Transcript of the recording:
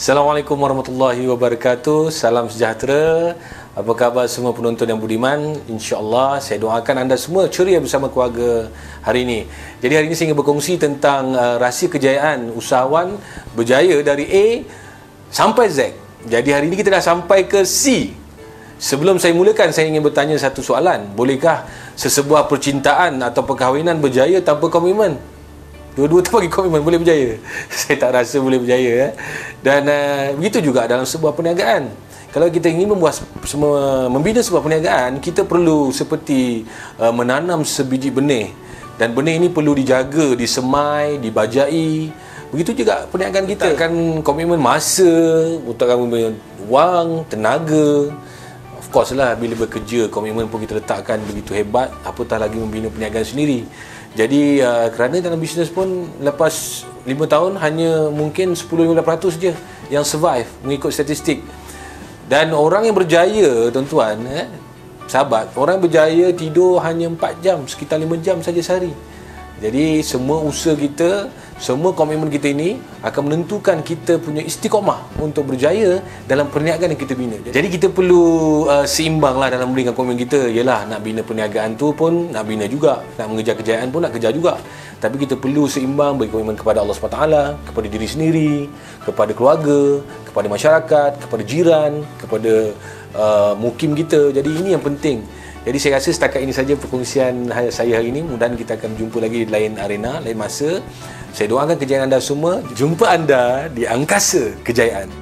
Assalamualaikum warahmatullahi wabarakatuh. Salam sejahtera. Apa khabar semua penonton yang budiman? InsyaAllah saya doakan anda semua ceria bersama keluarga hari ini. Jadi hari ini saya ingin berkongsi tentang uh, rahsia kejayaan usahawan berjaya dari A sampai Z. Jadi hari ini kita dah sampai ke C. Sebelum saya mulakan, saya ingin bertanya satu soalan. Bolehkah sesebuah percintaan atau perkahwinan berjaya tanpa komitmen? Dua-dua tu bagi komitmen boleh berjaya. Saya tak rasa boleh berjaya. Eh. Dan uh, begitu juga dalam sebuah perniagaan. Kalau kita ingin membuat semua membina sebuah perniagaan, kita perlu seperti uh, menanam sebiji benih. Dan benih ini perlu dijaga, disemai, dibajai. Begitu juga perniagaan kita. akan komitmen masa, komitmen wang, tenaga. Of course lah, bila bekerja, komitmen pun kita letakkan begitu hebat. Apatah lagi membina perniagaan sendiri. Jadi uh, kerana dalam bisnes pun lepas 5 tahun hanya mungkin 10-15% je yang survive mengikut statistik. Dan orang yang berjaya tuan-tuan eh, sahabat, orang yang berjaya tidur hanya 4 jam, sekitar 5 jam saja sehari. Jadi semua usaha kita, semua komitmen kita ini akan menentukan kita punya istiqomah untuk berjaya dalam perniagaan yang kita bina. Jadi kita perlu uh, seimbang lah dalam memberikan komitmen kita. Yalah nak bina perniagaan tu pun nak bina juga. Nak mengejar kejayaan pun nak kejar juga. Tapi kita perlu seimbang beri komitmen kepada Allah SWT, kepada diri sendiri, kepada keluarga, kepada masyarakat, kepada jiran, kepada uh, mukim kita. Jadi ini yang penting. Jadi saya rasa setakat ini saja perkongsian saya hari ini. Mudah-mudahan kita akan jumpa lagi di lain arena, lain masa. Saya doakan kejayaan anda semua. Jumpa anda di angkasa kejayaan.